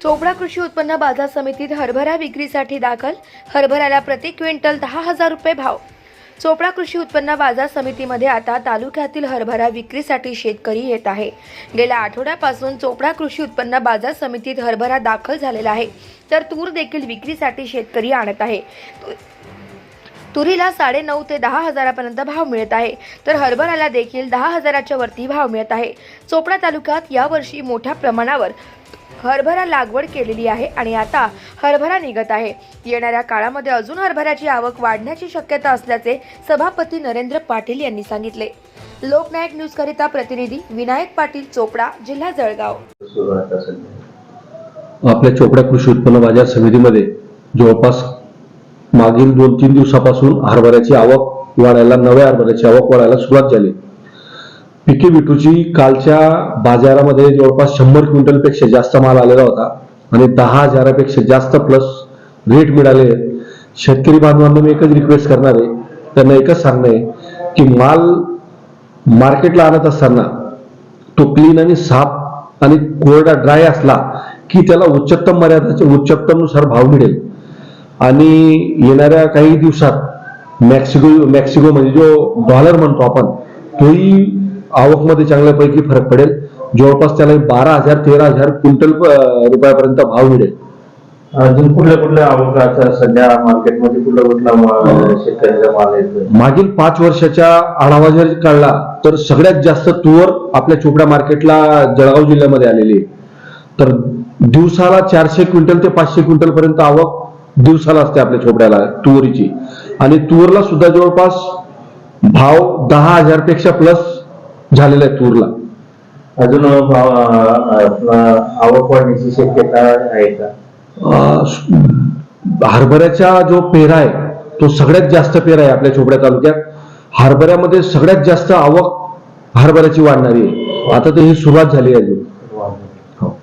चोपडा कृषी उत्पन्न बाजार समितीत हरभरा विक्रीसाठी दाखल. हरभऱ्याला प्रति क्विंटल दहा हजार रुपये भाव. चोपडा कृषी उत्पन्न बाजार समितीमध्ये आता तालुक्यातील हरभरा विक्रीसाठी शेतकरी येत आहे. गेल्या आठवड्यापासून चोपडा कृषी उत्पन्न बाजार समितीत हरभरा दाखल झालेला आहे. तर तूर देखील विक्रीसाठी शेतकरी आणत आहे. तुरीला साडे नऊ ते दहा हजारापर्यंत भाव मिळत आहे. तर हरभऱ्याला देखील दहा हजाराच्या वरती भाव मिळत आहे. चोपडा तालुक्यात यावर्षी मोठ्या प्रमाणावर हरभरा लागवड केलेली आहे आणि आता हरभरा निघत आहे. येणाऱ्या काळामध्ये अजून हरभऱ्याची आवक वाढण्याची शक्यता असल्याचे सभापती नरेंद्र पाटील यांनी सांगितले. लोकनायक न्यूजकरिता प्रतिनिधी विनायक पाटील चोपडा जिल्हा जळगाव. आपल्या चोपडा कृषी उत्पन्न बाजार समितीमध्ये जवळपास मागील दोन तीन दिवसापासून हरभऱ्याची आवक वाढायला नव्या हरभऱ्याची आवक वाढायला सुरुवात झाली. पिके विटूची कालच्या बाजारामध्ये जवळपास शंभर क्विंटलपेक्षा जास्त माल आलेला होता आणि दहा हजारापेक्षा जास्त प्लस रेट मिळाले शेतकरी बांधवांना मी एकच रिक्वेस्ट करणार आहे. त्यांना एकच सांगणं आहे की माल मार्केटला आणत असताना तो क्लीन आणि साफ आणि कोरडा ड्राय असला की त्याला उच्चतम मर्यादाच्या उच्चतमनुसार भाव मिळेल. आणि येणाऱ्या काही दिवसात मॅक्सिको मॅक्सिको म्हणजे जो डॉलर म्हणतो आपण तोही आवकमध्ये चांगल्यापैकी फरक पडेल. जवळपास त्याला बारा हजार तेरा हजार क्विंटल रुपयापर्यंत भाव मिळेल. अजून कुठल्या कुठल्या आवकाचा सध्या मार्केटमध्ये कुठला कुठला शेतकऱ्याचा माल येतोय मागील पाच वर्षाच्या आढावा जर काढला तर सगळ्यात जास्त तुवर आपल्या चोपडा मार्केटला जळगाव जिल्ह्यामध्ये आलेली आहे. तर दिवसाला चारशे क्विंटल ते पाचशे क्विंटल पर्यंत आवक दिवसाला असते आपल्या चोपड्याला तुवरीची. आणि तुवरला सुद्धा जवळपास भाव दहा हजारपेक्षा प्लस झालेला आहे तूरला अजून आवक वाढण्याची शक्यता आहे का? हरभऱ्याचा जो पेरा आहे तो सगळ्यात जास्त पेरा आहे आपल्या चोपड्या तालुक्यात. हरभऱ्यामध्ये सगळ्यात जास्त आवक हरभऱ्याची वाढणारी आहे. आता तर ही सुरुवात झाली आहे अजून. हो.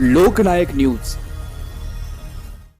लोकनायक न्यूज.